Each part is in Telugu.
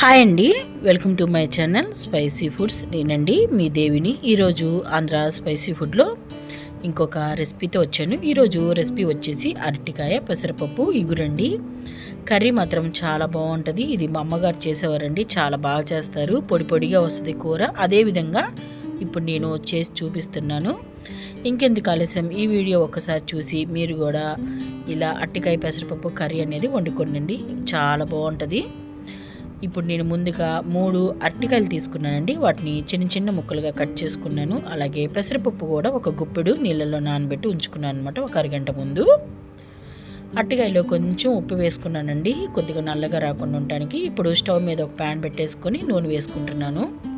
హాయ్ అండి. Welcome to my channel spicy foods. నేనండి మీ దేవిని. ఈరోజు ఆంధ్ర స్పైసీ ఫుడ్లో ఇంకొక రెసిపీతో వచ్చాను. ఈరోజు రెసిపీ వచ్చేసి అరటికాయ పెసరపప్పు ఇగురండి. కర్రీ మాత్రం చాలా బాగుంటుంది. ఇది మా అమ్మగారు చేసేవారండి. చాలా బాగా చేస్తారు. పొడి పొడిగా వస్తుంది కూర. అదేవిధంగా ఇప్పుడు నేను చేసి చూపిస్తున్నాను. ఇంకెందుకు ఆలస్యం? ఈ వీడియో ఒకసారి చూసి మీరు కూడా ఇలా అట్టికాయ పెసరపప్పు కర్రీ అనేది వండుకోండి చాలా బాగుంటుంది. ఇప్పుడు నేను ముందుగా మూడు అరటికాయలు తీసుకున్నానండి. వాటిని చిన్న చిన్న ముక్కలుగా కట్ చేసుకున్నాను. అలాగే పెసరపప్పు కూడా ఒక గుప్పెడు నీళ్ళలో నానబెట్టి ఉంచుకున్నాను అనమాట ఒక అరగంట ముందు. అరటికాయలో కొంచెం ఉప్పు వేసుకున్నానండి. కొద్దిగా నల్లగా రాకుండా ఉండటానికి ఇప్పుడు స్టవ్ మీద ఒక ప్యాన్ పెట్టేసుకొని నూనె వేసుకుంటున్నాను.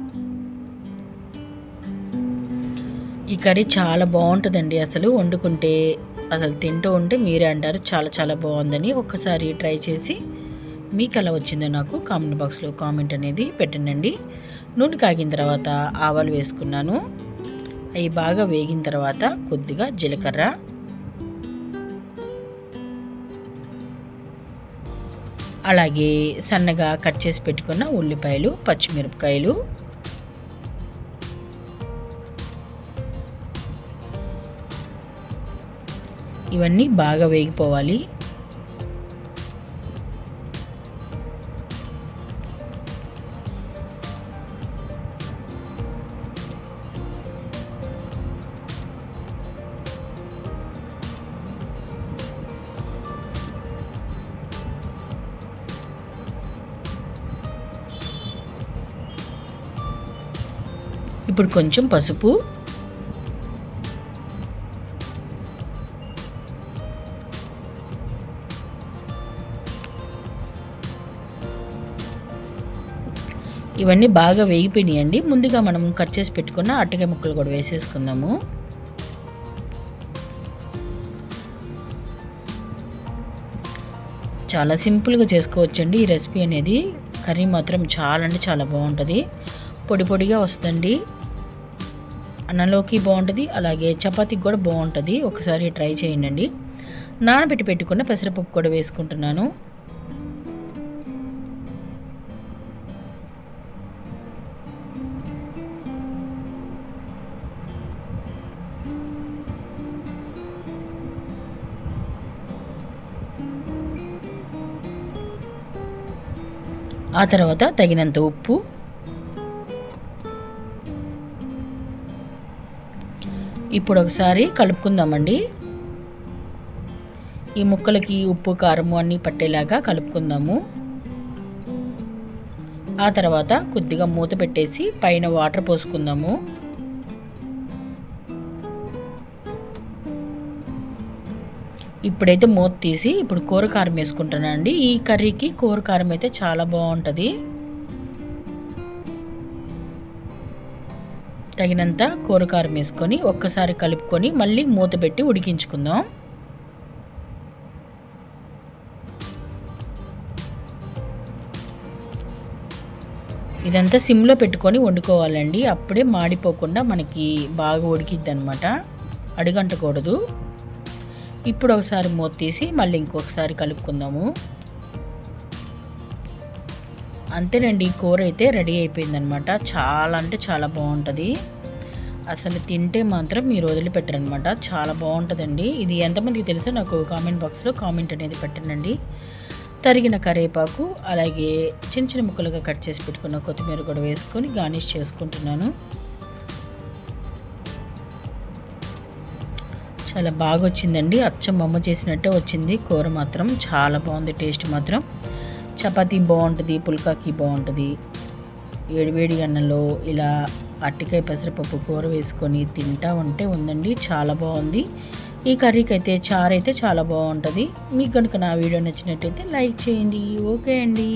ఈ కర్రీ చాలా బాగుంటుందండి అసలు. వండుకుంటే అసలు తింటూ ఉంటే మీరే అంటారు చాలా చాలా బాగుందని ఒక్కసారి ట్రై చేసి మీకు ఎలా వచ్చిందో నాకు కామెంట్ బాక్స్లో కామెంట్ అనేది పెట్టనండి నూనె కాగిన తర్వాత ఆవాలు వేసుకున్నాను. అవి బాగా వేగిన తర్వాత కొద్దిగా జీలకర్ర. అలాగే సన్నగా కట్ చేసి పెట్టుకున్న ఉల్లిపాయలు పచ్చిమిరపకాయలు. ఇవన్నీ బాగా వేగిపోవాలి. ఇప్పుడు కొంచెం పసుపు. ఇవన్నీ బాగా వేగిపోయినాయండి. ముందుగా మనం కట్ చేసి పెట్టుకున్న అట్టకాయ ముక్కలు కూడా వేసేసుకుందాము. చాలా సింపుల్గా చేసుకోవచ్చండి ఈ రెసిపీ అనేది. కర్రీ మాత్రం చాలా అంటే చాలా బాగుంటుంది. పొడి పొడిగా వస్తుంది అన్నంలోకి బాగుంటుంది అలాగే చపాతీకి కూడా బాగుంటుంది. ఒకసారి ట్రై చేయండి నానబెట్టి పెట్టుకున్న పెసరపప్పు కూడా వేసుకుంటున్నాను. ఆ తర్వాత తగినంత ఉప్పు ఇప్పుడు ఒకసారి కలుపుకుందామండి. ఈ ముక్కలకి ఉప్పు కారము అన్నీ పట్టేలాగా కలుపుకుందాము. ఆ తర్వాత కొద్దిగా మూత పెట్టేసి పైన వాటర్ పోసుకుందాము. ఇప్పుడైతే మూత తీసి ఇప్పుడు కూర కారం వేసుకుంటానండి. ఈ కర్రీకి కూర కారం అయితే చాలా బాగుంటుంది. తగినంత కూరకారం వేసుకొని ఒక్కసారి కలుపుకొని మళ్ళీ మూత పెట్టి ఉడికించుకుందాం. ఇదంతా సిమ్లో పెట్టుకొని వండుకోవాలండి. అప్పుడే మాడిపోకుండా మనకి బాగా ఉడికిద్ది అనమాట అడుగంటకూడదు. ఇప్పుడు ఒకసారి మూత తీసి మళ్ళీ ఇంకొకసారి కలుపుకుందాము. అంతేనండి కూర అయితే రెడీ అయిపోయిందనమాట. చాలా అంటే చాలా బాగుంటుంది. అసలు తింటే మాత్రం మీరు వదిలిపెట్టారనమాట. చాలా బాగుంటుందండి. ఇది ఎంతమందికి తెలుసో నాకు కామెంట్ బాక్స్లో కామెంట్ అనేది పెట్టనండి తరిగిన కరివేపాకు అలాగే చిన్న చిన్న ముక్కలుగా కట్ చేసి పెట్టుకున్న కొత్తిమీర కూడా వేసుకొని గార్నిష్ చేసుకుంటున్నాను. చాలా బాగా వచ్చిందండి అచ్చం అమ్మ చేసినట్టే వచ్చింది. కూర మాత్రం చాలా బాగుంది. టేస్ట్ మాత్రం. చపాతీ బాగుంటుంది పుల్కాకి బాగుంటుంది. వేడివేడి అన్నంలో ఇలా అట్టికాయ పెసరపప్పు కూర వేసుకొని తింటా ఉంటే ఉందండి చాలా బాగుంది. ఈ కర్రీకి అయితే చారు అయితే చాలా బాగుంటుంది. మీకు కనుక నా వీడియో నచ్చినట్టయితే లైక్ చేయండి ఓకే అండి.